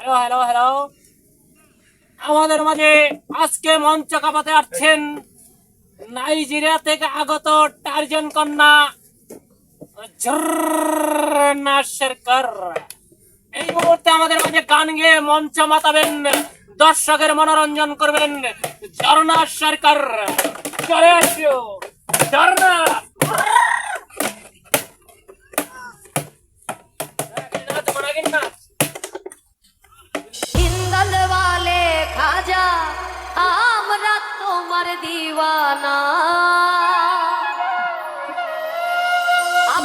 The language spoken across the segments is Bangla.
হ্যালো হ্যালো হ্যালো আমাদের মাঝে আজকে মঞ্চ কাপাতে আসছেন নাইজেরিয়া থেকে আগত টার্জন কন্যা শেরকার এই মুহূর্তে আমাদের মাঝে গান গেয়ে মঞ্চ মাতাবেন, দর্শকের মনোরঞ্জন করবেন ঝর্ণা সরকার চলে আসিও। দিওয়ানা।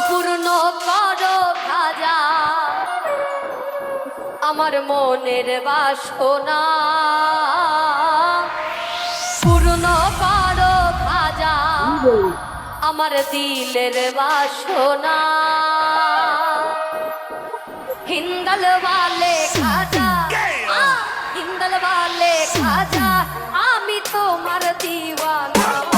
পূর্ণ করো খাজা আমার মনের বাসনা। পূর্ণ করো খাজা আমার দিলের বাসনা। হিন্দলওয়ালে বালে খাজা। পাগল বালে খাজা আমি তোমার দিওয়ানা।